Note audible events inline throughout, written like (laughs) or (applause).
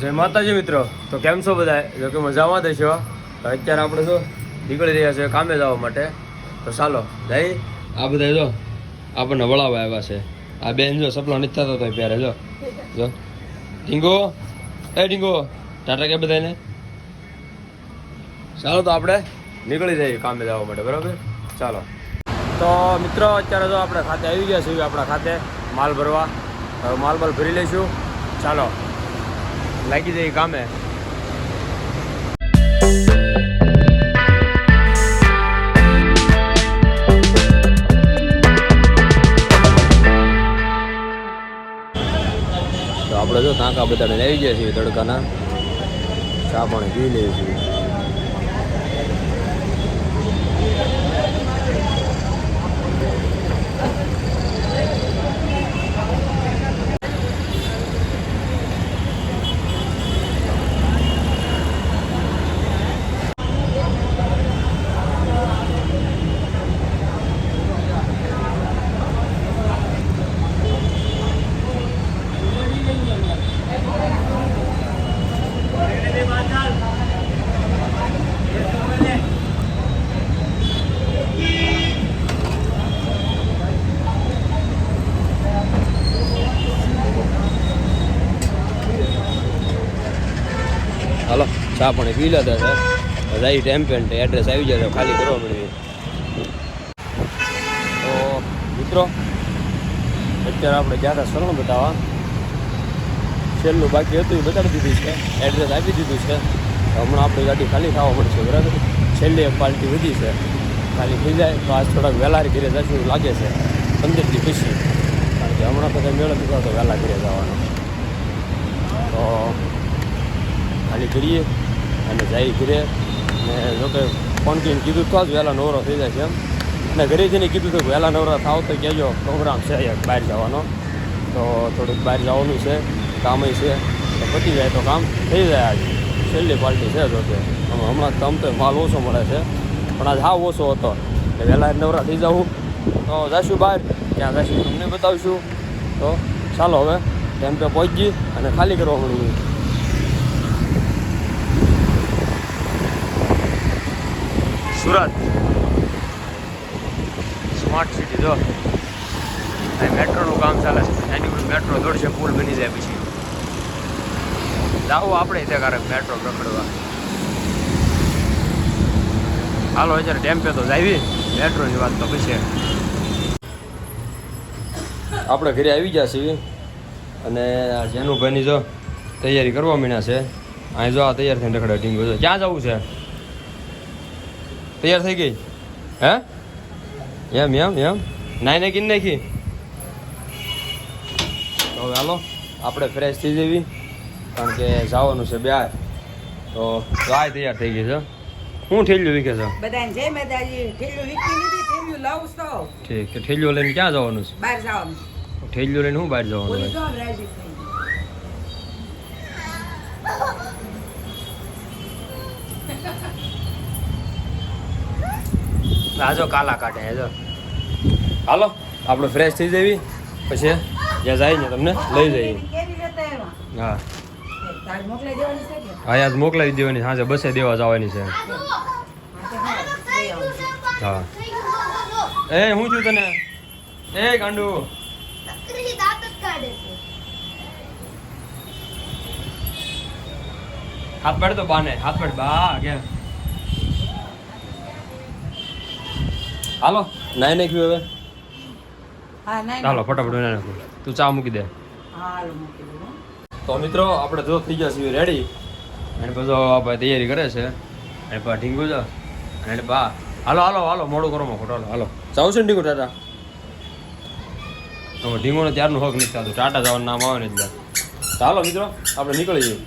જય માતાજી મિત્રો. તો કેમ છો બધા જો કે મજામાં જ છો તો અત્યારે આપણે જો નીકળી રહ્યા છે કામે જવા માટે. તો ચાલો જઈ આ બધા જો આપણને વળાવવા આવ્યા છે. આ બેન જો સપનો નીચતા હતો ત્યારે જો. જો. ઢીંગો. એ ઢીંગો ટાટા કે બધાને ચાલો તો આપણે નીકળી જઈએ કામે જવા માટે બરાબર? ચાલો. તો મિત્રો અત્યારે જો આપણે ખાતે આવી ગયા છીએ આપણા ખાતે માલ ભરવા. માલ માલ ભરી લઈશું. ચાલો. લાગી જાય કામે તો આપણે જો તાંકા બધાને લઈ ગયા છીએ તડકાના. ચા પાણી પી લઈએ છીએ હાલો ચા પણ પી લેતા છે રાઈ ટેમ્પેન્ટ એડ્રેસ આવી જશે ખાલી કરવા મળી તો મિત્રો, અત્યારે આપણે ગયા હતા શરણ બતાવવા. છેલ્લું બાકી હતું, એ બતાવી દીધું છે. એડ્રેસ આપી દીધું છે. હમણાં આપણી ગાડી ખાલી થવા પડશે બરાબર? છેલ્લી એક પાર્ટી વધી છે. ખાલી થઈ જાય, તો આજ થોડાક વહેલા ઘરે જશું લાગે છે. પંદરથી પછી કારણ કે હમણાં કંઈ મેળો દીધો તો વહેલા ઘરે જવાનો. તો ખાલી કરીએ. અને જાય ઘરે ને જોકે ફોન કરીને કીધું તો જ વહેલા નવરો થઈ જાય છે એમ. અને ઘરે જઈને કીધું તો વહેલા નવરા થાવ તો કહેજો, પ્રોગ્રામ છે એક, બહાર જવાનો. તો થોડુંક બહાર જવાનું છે કામય છે. તો પતી જાય તો કામ, થઈ જાય આજે. છેલ્લી પાર્ટી છે જોકે હમણાં તમ તો માલ ઓછો મળે છે. પણ આજ હાવ ઓછો હતો. એટલે વહેલા નવરા થઈ જવું તો જઈશું બહાર. ત્યાં જઈશું તમને બતાવીશું. તો ચાલો હવે ટેમ્પે પહોંચી અને ખાલી કરવા મળ્યું સુરત. સ્માર્ટ સિટી જો. અહીં મેટ્રોનું કામ ચાલે છે. એની ઉપર મેટ્રો દોડશે, પુલ બની જાય પછી. લાવો આપણે ત્યાં કારક મેટ્રો પકડવા. હાલો, અત્યારે ટેમ્પે તો જાવી. મેટ્રોની વાત તો પછી. આપણે ઘરે આવી ગયા છીએ. અને જેનું જેનુભાઈની જો તૈયારી કરવા મીના છે. અહીં જો આ તૈયાર થઈને રખડે ટીમ ક્યાં જવું છે? તૈયાર થઈ ગઈ? હે? એમ એમ એમ? નાઈ ને કિન નાખી? તો હવે હાલો આપણે ફ્રેશ થઈ જવી કારણ કે જવાનું છે બે તો ગાય તૈયાર થઈ ગઈ છે. શું ઠેલ્યું વીખે છે? બધાને જય માતાજી. ઠેલ્યું વીકતી નથી ઠેલ્યું લાવું છો ઠીક તો ઠેલ્યું લઈને ક્યાં જવાનું છે? બહાર જવાનું. ઠેલ્યું લઈને શું બહાર જવાનું રાજી કાલા કાઢે જો હાલો, આપણે ફ્રેશ થઈ જવી પછી જ્યાં જાય ને તમને લઈ જઈએ. હા. હા યાદ મોકલાવી દેવાની સાંજે બસે દેવા જવાની છે. હા. એ, હું છું તને? એ, ગાંડુ. હાથ પાડ તો બાને હાથ પાડ બા કે હાલો. નાઈ નાખ્યું હવે. હા ચાલો ફટાફટ નાઈ નાખું. તું ચા મૂકી દે. તો મિત્રો આપણે જો થઈ ગયા છીએ રેડી અને બધો આપણે તૈયારી કરે છે. અને પા ઢીંગુ છે. અને બા હાલો હાલો હાલો મોડું કરો મોટો હાલો હાલો. જાવ છે ને ઢીંગુ ટાટા? હવે ઢીંગુને ત્યારનું હક નથી થતું. ટાટા જવાનું નામ આવે ને એટલે. ચાલો મિત્રો આપણે નીકળી જઈએ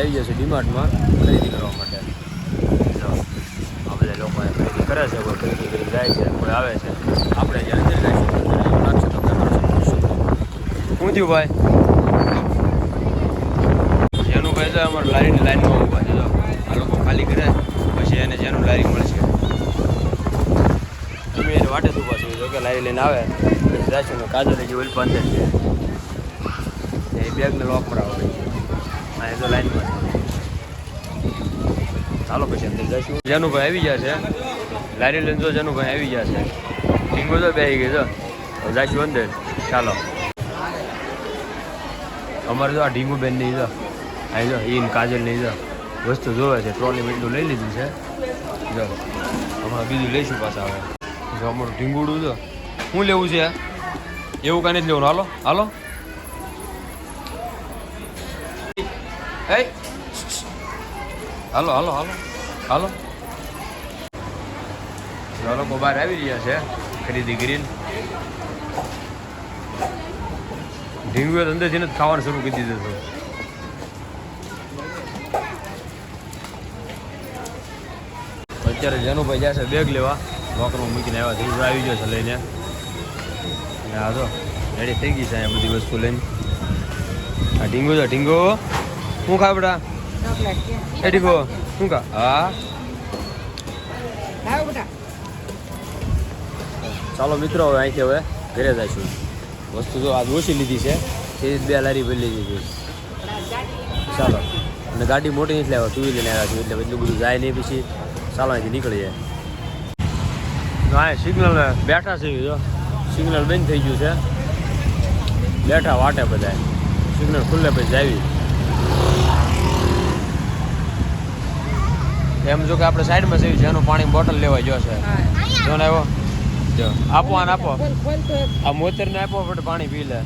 આવી જશે ડીમાર્ટમાં ખરીદી કરવા માટે. આપણે બધા લોકો ખરીદી કરે છે, કોઈ ખરીદી કરી જાય છે, કોઈ આવે છે. આપણે જ્યાં અંદર લાગશે તો આપણે કરશું. શું થયું ભાઈ? જેનું ભાઈ અમારે લારીની લાઈનમાં ઊભા છે આ લોકો ખાલી કરે, પછી એને જેનું લારી મળશે. અમે એને વાટે જ જો કે લારી લઈને આવે. જાય જાશું ને કાજુ લઈ ગયું ઓલી અંદર છે. એ બેગને લોક એ તો લાઈનમાં ચાલો પછી અંદર જઈશું. જનુભાઈ આવી ગયા છે. લારી લઈને જો જનુભાઈ આવી ગયા છે. ટીંગો તો બે ગઈ હવે જઈશું અંદર. ચાલો. અમારે જો આ ઢીંગુ બેન નહીં જો. આ જો, ઈન કાજલ નહીં જો. વસ્તુ જોવે છે. ટ્રોલી એટલું લઈ લીધું છે. જો. હમણાં બીજું લઈશું પાછા હવે. જો અમારું ઢીંગુડું જો. શું લેવું છે? એવું કાંઈ નથી લેવાનું. હાલો? હાલો? હે હાલો હાલો હાલો હાલો લોકો બહાર આવી રહ્યા છે ખરીદી કરીને. ઢીંગુએ અંદરથી જ ખાવાનું શરૂ કરી દીધું હતું અત્યારે જેનુભાઈ જશે બેગ લેવા. લોકરમાં મૂકીને આવ્યા ધીરુ આવી ગયો છે લઈને. અને આ તો રેડી થઈ ગઈ છે આ બધી વસ્તુ લઈને. આ ઢીંગો છે, ઢીંગો. શું ખા બેટા? ચોકલેટ. ગો શું ખા? હા? ચાલો મિત્રો હવે અહીંથી હવે ઘરે જઈશું. વસ્તુ તો આજ ઓછી લીધી છે. તે બે લારી ભરી લીધી છે. ચાલો. અને ગાડી મોટી નથી લાવ્યા ટુ વ્હીલર આવ્યા છું એટલે એટલું બધું જાય નહીં પછી. ચાલો અહીંથી નીકળી જાય હા સિગ્નલ બેઠા છે જો. સિગ્નલ બંધ થઈ ગયું છે. બેઠા વાટે બધા સિગ્નલ ખુલ્લે પછી આવી. એમ જો કે આપણે સાઈડમાં છે જેનું પાણી બોટલ લેવા જો છે. જો ને આવ્યો જો. આપો આને આપો. આ મોતરને આપો બટ પાણી પી લે.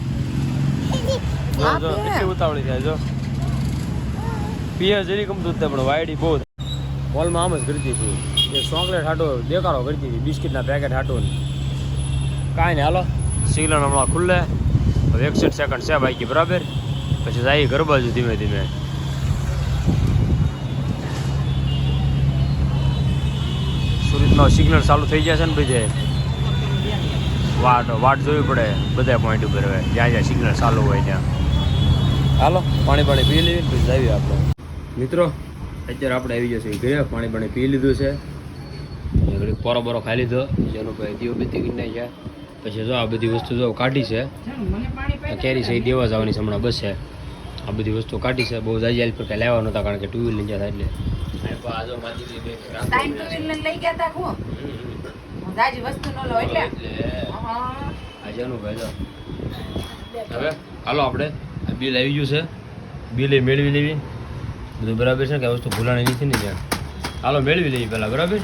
જો જો કેટલી ઉતાવળી થાય જો. પીએ જરી ગમતું દૂધ પણ વાયડી બહુ હોલમાં આમ જ કરતી હતી એ ચોકલેટ હાટો દેખાડો કરતી હતી બિસ્કિટના પેકેટ હાટો કાંઈ નહીં હાલો. સિગ્નલ હમણાં ખુલ્લે. હવે એકસઠ સેકન્ડ છે બાકી બરાબર? પછી જાય ઘર બાજુ ધીમે ધીમે. સુરતનો સિગ્નલ ચાલુ થઈ જશે ને બીજે વાટ વાટ જોવી પડે બધા પોઈન્ટ ઉપર હવે. જ્યાં જ્યાં સિગ્નલ ચાલુ હોય ત્યાં. હાલો, પાણી પાણી પી લેવી પછી જાવી આપણે. મિત્રો, અત્યારે આપણે આવી જશે ઘરે. પાણી પાણી પી લીધું છે. ઘડીક પોરો બોરો ખાઈ લીધો. જેનું ભાઈ દીવો બીતી કરી નાખ્યા પછી જો આ બધી વસ્તુ જો કાઢી છે. કેરી છે, એ દેવા જવાની હમણાં બસ છે. આ બધી વસ્તુ કાઢી છે. બહુ જાજી પર કઈ લેવા નતા કારણ કે ટુ વ્હીલ લઈ ગયા એટલે. ટાઈમ ટુ વ્હીલર લઈ ગયા તા હું હું વસ્તુ ન લો એટલે. આજનું ભાઈ જો. હવે હાલો આપણે. આ બિલ આવી ગયું છે. બિલ એ મેળવી લેવી. બધું બરાબર છે ને કે વસ્તુ ભૂલાણી નથી ને ત્યાં? હાલો મેળવી લેવી પહેલાં બરાબર?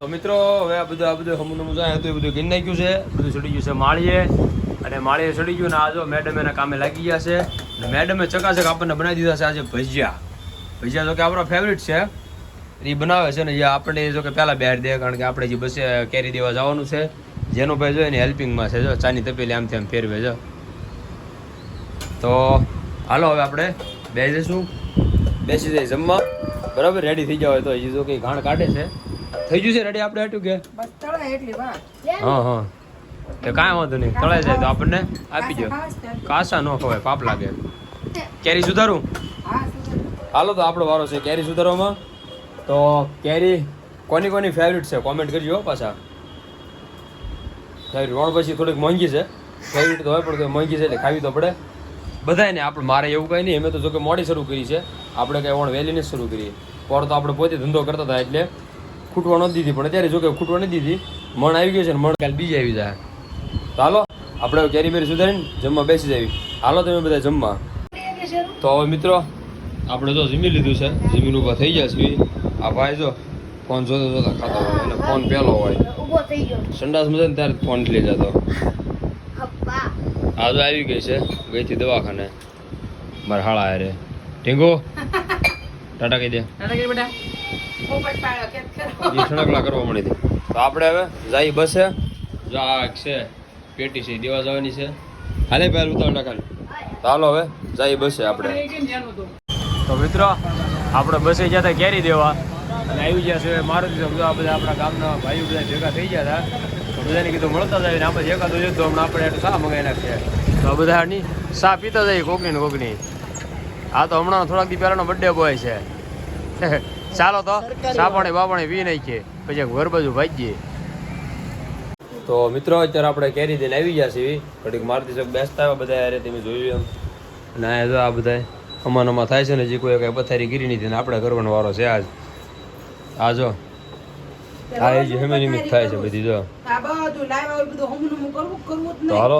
તો મિત્રો હવે આ બધું આ બધું હમું નમું જાય હતું એ બધું ગીન નાખ્યું છે. બધું ચડી ગયું છે માળીએ. અને માળીએ ચડી ગયું ને આ જો મેડમ એના કામે લાગી ગયા છે. મેડમે ચકાચક આપણને બનાવી દીધા છે આજે ભજીયા. ભજીયા જો કે આપણો ફેવરિટ છે. એ બનાવે છે ને જે આપણે જો કે પહેલાં બહાર દે કારણ કે આપણે જે બસે કેરી દેવા જવાનું છે જેનો ભાઈ જો એની હેલ્પિંગમાં છે જો ચાની તપેલી આમ તેમ ફેરવે છે તો હાલો હવે આપણે બે જઈશું. બેસી જઈ જમવા. બરાબર? રેડી થઈ જાવ તો હજી જો કંઈ ઘાણ કાઢે છે. થઈ ગયું છે? રેડી આપણે હાટું કે? હા હા. તો કાંઈ વાંધો નહીં તળાઈ જાય તો આપણને આપી દો. કાસા ન ખવાય પાપ લાગે. કેરી સુધારું? હાલો તો આપણો વારો છે કેરી સુધારવામાં. તો કેરી કોની કોની ફેવરિટ છે? કોમેન્ટ કરજો પાછા. ફેવરિટ વણ પછી થોડીક મોંઘી છે. ફેવરિટ તો હોય પણ મોંઘી છે એટલે ખાવી તો પડે. બધાને આપણે મારે એવું કંઈ નહીં અમે તો જો કે મોડી શરૂ કરી છે. આપણે કંઈ વણ વહેલી નથી શરૂ કરીએ. પર તો આપણે પોતે ધંધો કરતા હતા એટલે ખૂટવા નથી દીધી પણ અત્યારે જો કે ખૂટવા નથી દીધી. મણ આવી ગયું છે ને મણ કાલે બીજી આવી જાય. તો હાલો આપણે હવે કેરી બેરી સુધારીને જમવા બેસી જવી. હાલો તમે બધા જમવા. તો હવે મિત્રો આપણે જો જમી લીધું છે. જમીન ઊભા થઈ ગયા છીએ. આ ભાઈ જો ફોન જોતા જોતા ખાતા હોય એટલે ફોન પહેલો હોય. ઊભો થઈ ગયો. સંડાસ મજા ને ત્યારે ફોન લઈ જતો. હપ્પા. આ તો આવી ગઈ છે ગઈ હતી દવાખાને. મારા હાળા હારે. ઢીંગો. ટાટા કહી દે. ટાટા ઠણકલા કરવા મળી હતી. તો આપણે હવે જાય બસે. જો આ છે. પેટી છે દેવા જવાની છે. હાલે પહેલ ઉતાર ખાલી ચાલો હાલો હવે જાય બસે આપણે. તું મિત્રો આપણે બસે ગયા હતા કેરી દેવા. અને આવી ગયા છે મારુતિ સમજો બધા બધા આપણા ગામના ભાઈઓ બધા ભેગા થઈ ગયા હતા. તો બધાને કીધું મળતા જાય ને આપણે એકાદું જોયું તો હમણાં આપણે એટલું શા મંગાવી નાખીએ. તો આ બધા ની શા પીતા જાય કોકની ને કોકની. આ તો હમણાં થોડાક દી પહેલાનો બર્થડે બોય છે. (laughs) ચાલો તો સાપણે બાપણે પી નાખીએ. પછી ઘર બાજુ ભાગીએ. તો મિત્રો અત્યારે આપણે કેરી દઈને આવી ગયા છીએ. ઘડીક મારુતિ ચોક બેસતા આવ્યા બધા યારે તમે જોયું એમ. અને આ જો આ બધા અમાન અમા થાય છે ને જે કોઈ કઈ પથારી ગીરી નથી ને આપણે કરવાનો વારો છે આજ. આ જો આ એ જે હેમે નિમિત્ત થાય છે બધી જો. તો હાલો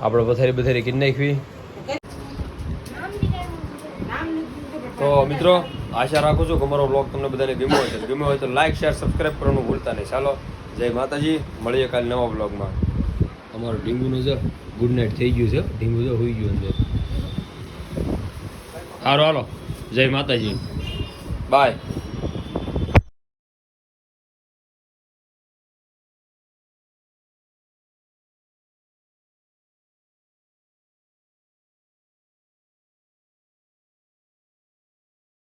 આપણે પથારી પથારી કરી નાખવી. તો મિત્રો આશા રાખું છું કે અમારો બ્લોગ તમને બધાને ગમ્યો હોય ગમ્યો હોય તો લાઈક શેર સબસ્ક્રાઈબ કરવાનું ભૂલતા નહીં. ચાલો જય માતાજી મળીએ કાલે નવા બ્લોગમાં અમારો ડીંગુનું છે ગુડ નાઇટ થઈ ગયું છે. ડીંગુ તો હોઈ ગયું અંદર. સારું હાલો. જય માતાજી. બાય